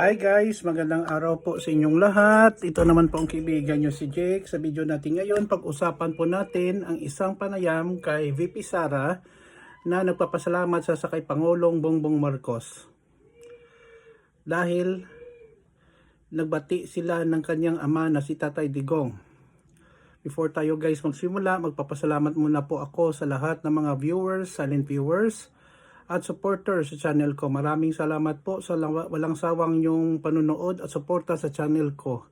Hi guys, magandang araw po sa inyong lahat. Ito naman po ang kaibigan nyo si Jake. Sa video natin ngayon, pag-usapan po natin ang isang panayam kay VP Sara na nagpapasalamat sa sakay Pangulong Bongbong Marcos. Dahil nagbati sila ng kanyang ama na si Tatay Digong. Before tayo guys magsimula, magpapasalamat muna po ako sa lahat ng mga viewers, silent viewers, at supporters sa channel ko. Maraming salamat po sa lang- walang sawang yung panunood at suporta sa channel ko.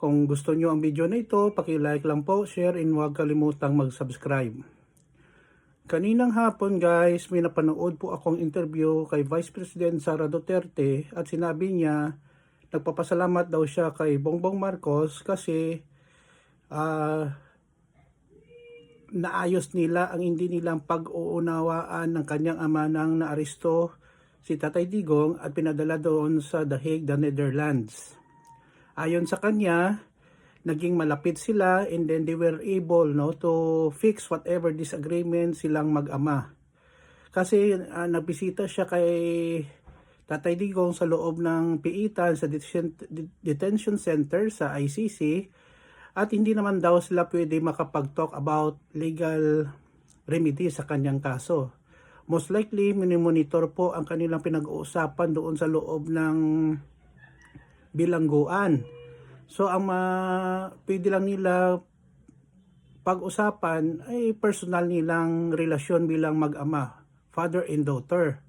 Kung gusto nyo ang video na ito, paki-like lang po, share, and huwag kalimutang mag-subscribe. Kaninang hapon guys, may napanood po akong interview kay Vice President Sara Duterte at sinabi niya nagpapasalamat daw siya kay Bongbong Marcos kasi ah naayos nila ang hindi nilang pag-uunawaan ng kanyang ama nang naaresto si Tatay Digong at pinadala doon sa The Hague, the Netherlands. Ayon sa kanya, naging malapit sila and then they were able no to fix whatever disagreement silang mag-ama. Kasi uh, nabisita siya kay Tatay Digong sa loob ng piitan sa detention, detention center sa ICC at hindi naman daw sila pwede makapag-talk about legal remedy sa kanyang kaso. Most likely, minimonitor po ang kanilang pinag-uusapan doon sa loob ng bilangguan. So, ang uh, pwede lang nila pag-usapan ay personal nilang relasyon bilang mag-ama, father and daughter.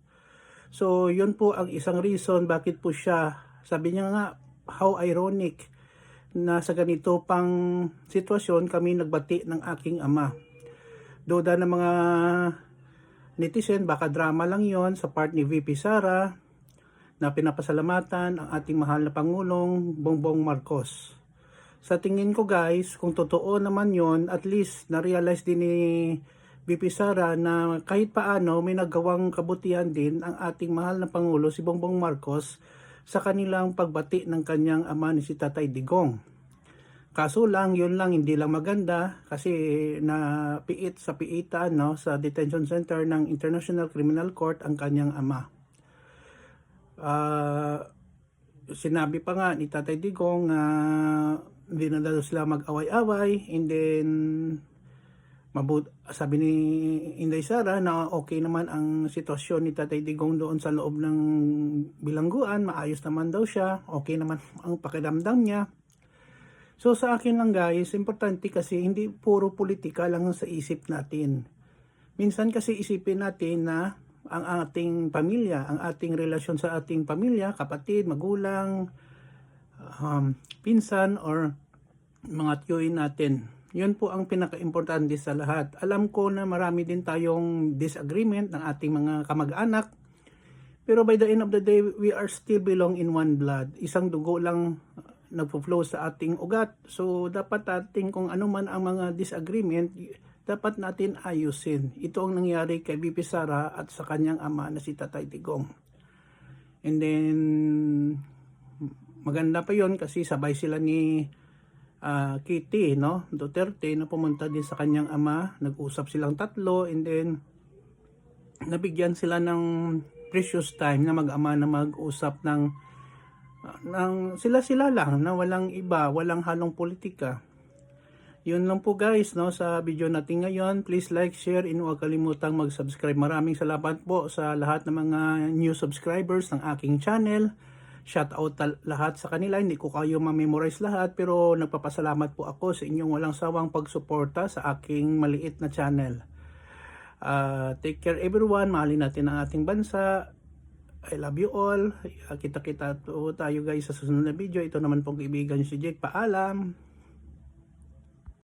So, yun po ang isang reason bakit po siya, sabi niya nga, how ironic na sa ganito pang sitwasyon kami nagbati ng aking ama. Doda ng mga netizen, baka drama lang yon sa part ni VP Sara na pinapasalamatan ang ating mahal na Pangulong Bongbong Marcos. Sa tingin ko guys, kung totoo naman yon at least na-realize din ni VP Sara na kahit paano may nagawang kabutihan din ang ating mahal na Pangulo si Bongbong Marcos sa kanilang pagbati ng kanyang ama ni si Tatay Digong. Kaso lang, yun lang, hindi lang maganda kasi na piit sa piitan no, sa detention center ng International Criminal Court ang kanyang ama. Uh, sinabi pa nga ni Tatay Digong na uh, hindi na daw sila mag-away-away and then mabut sabi ni Inday Sara na okay naman ang sitwasyon ni Tatay Digong doon sa loob ng bilangguan, maayos naman daw siya, okay naman ang pakiramdam niya. So sa akin lang guys, importante kasi hindi puro politika lang sa isip natin. Minsan kasi isipin natin na ang ating pamilya, ang ating relasyon sa ating pamilya, kapatid, magulang, um, pinsan, or mga tiyuin natin, yun po ang pinaka-importante sa lahat. Alam ko na marami din tayong disagreement ng ating mga kamag-anak. Pero by the end of the day, we are still belong in one blood. Isang dugo lang nagpo-flow sa ating ugat. So dapat natin kung ano man ang mga disagreement, dapat natin ayusin. Ito ang nangyari kay BP Sara at sa kanyang ama na si Tatay Tigong. And then maganda pa yon kasi sabay sila ni uh, Kitty, no? Duterte na pumunta din sa kanyang ama. Nag-usap silang tatlo and then nabigyan sila ng precious time na mag-ama na mag-usap ng ng sila-sila lang na walang iba, walang halong politika. Yun lang po guys no sa video natin ngayon. Please like, share, and huwag kalimutang mag-subscribe. Maraming salamat po sa lahat ng mga new subscribers ng aking channel. Shout out lahat sa kanila. Hindi ko kayo ma-memorize lahat pero nagpapasalamat po ako sa inyong walang sawang pagsuporta sa aking maliit na channel. Uh, take care everyone. Mahalin natin ang ating bansa. I love you all. Kita-kita tayo guys sa susunod na video. Ito naman pong kaibigan si Jake. Paalam!